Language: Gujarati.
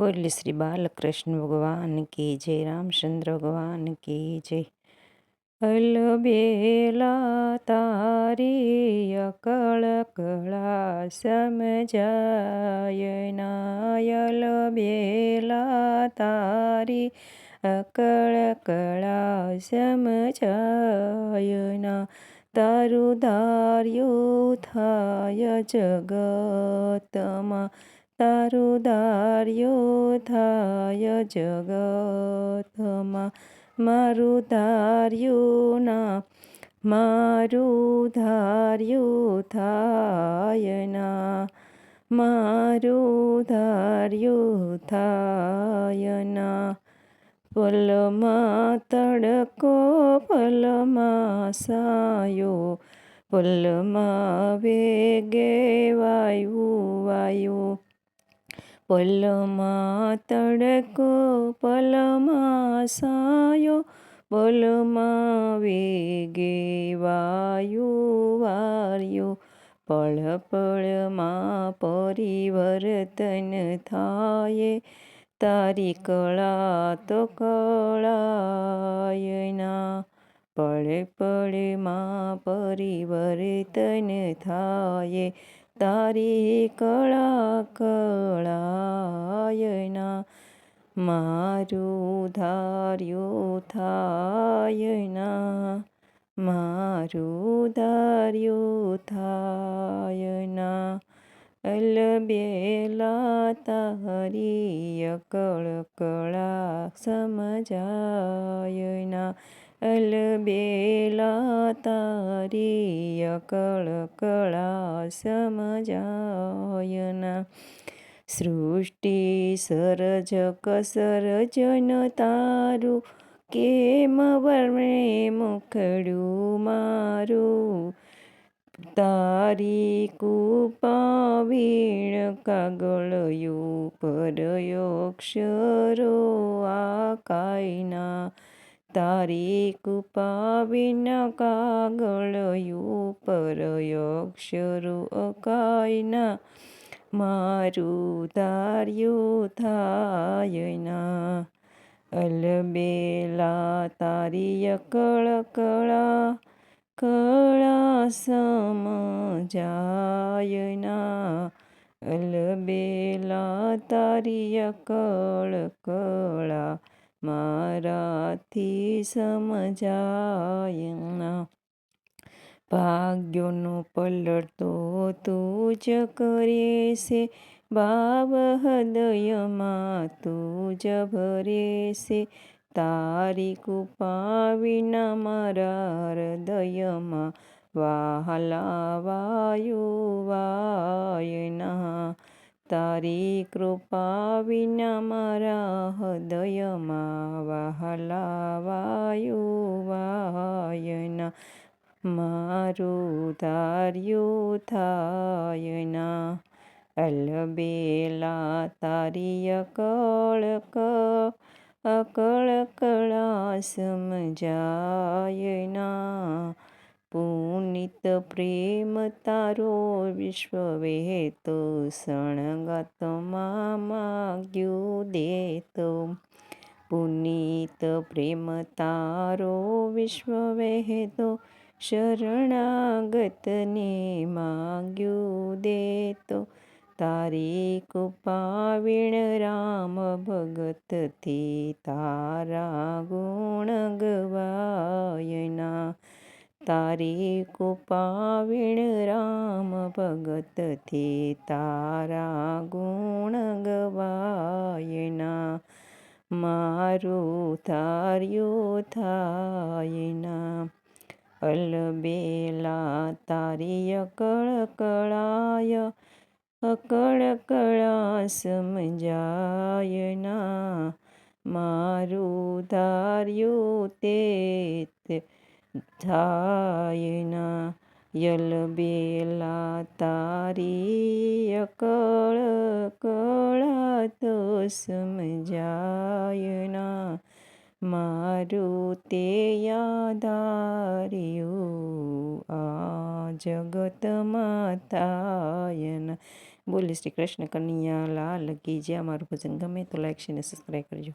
બોલ શ્રી બાલકૃષ્ણ ભગવાન કી જય, રામચંદ્ર ભગવાન કી જય. અલબેલા તારી અકળ કળા સમજાય, નાયલ બેલા તારી અકળ કળા સમજાય, ના તારું ધાર્યું થાય જગતમાં. તારું દાર્યો થાય જગતમાં મારું ધાર્યું ના મારું ધાર્યું થાય ના મારું ધાર્યું થાય ના પલમાં તડકો પલમાં સાયો પલમાં વેગે વાયુ વાયુ પલમાં તડકો, પલમાં સાયો, પલમાં વેગે વાયુ વાર્યો. પળ પળમાં પરિવર્તન થાય, તારી કળા તો કળાયના. પળ પળમાં પરિવર્તન થાય તારી કળા કળાયના મારું ધાર્યું થાયના મારું ધાર્યું થાયના. અલબેલા તારી અકળ કળા સમજાયના અલબેલા તારી અકળ કળા સમજાયના. સૃષ્ટિ સરજક સરજન તારું, કેમ વર્ણે મુખડું મારું? તારી કૃપા વીણ કાગળયું પરયોક્ષરો આ કાયના તારી કૃપા વિના કાગળ ઉપર અક્ષરો અકાયના. મારું તાર્યું થાયના અલબેલા તારી અકળ કળા કળા સમજાયના અલબેલા તારી અકળ કળા મારાથી સમજાયના ભાગ્યોનો પલટતો તું જ કરે છે ભાવ હૃદયમાં તું જ ભરે છે તારી કૃપા વિના મારા હૃદયમાં વાહલા વાયુ વાયના તારી કૃપા વિના મારા હૃદયમાં વહાલા વાયુ વાયના મારું ધાર્યું થાયના અલબેલા તારી અકળ અકળ કળા સમજાયના પુનિત પ્રેમ તારો વિશ્વ વહેતો સણગતમાં માગ્યું દેતો. પુનિત પ્રેમ તારો વિશ્વ વહેતો શરણાગતને માગ્યું દેતો. તારી કૃપાવીણ રામ ભગતથી તારા ગુણ ગવાયના તારી કૃપાવીણ રામ ભગત ભગતથી તારા ગુણ ગવાયના. મારું થાર્યું થાયના. અલબેલા તારી અકળ કળાય, અકળ કળા સમજાયના. મારું ધાર્યું તે થાયના યલબેલા તારી અકળ કળા તો સમજાયના મારું તે યાદાર્યું આ જગતમાં થાયના બોલે શ્રી કૃષ્ણ કન્યા લાલ કી જે અમારું ભજન ગમે તો લાઈક છે અને સબસ્ક્રાઈબ કરજો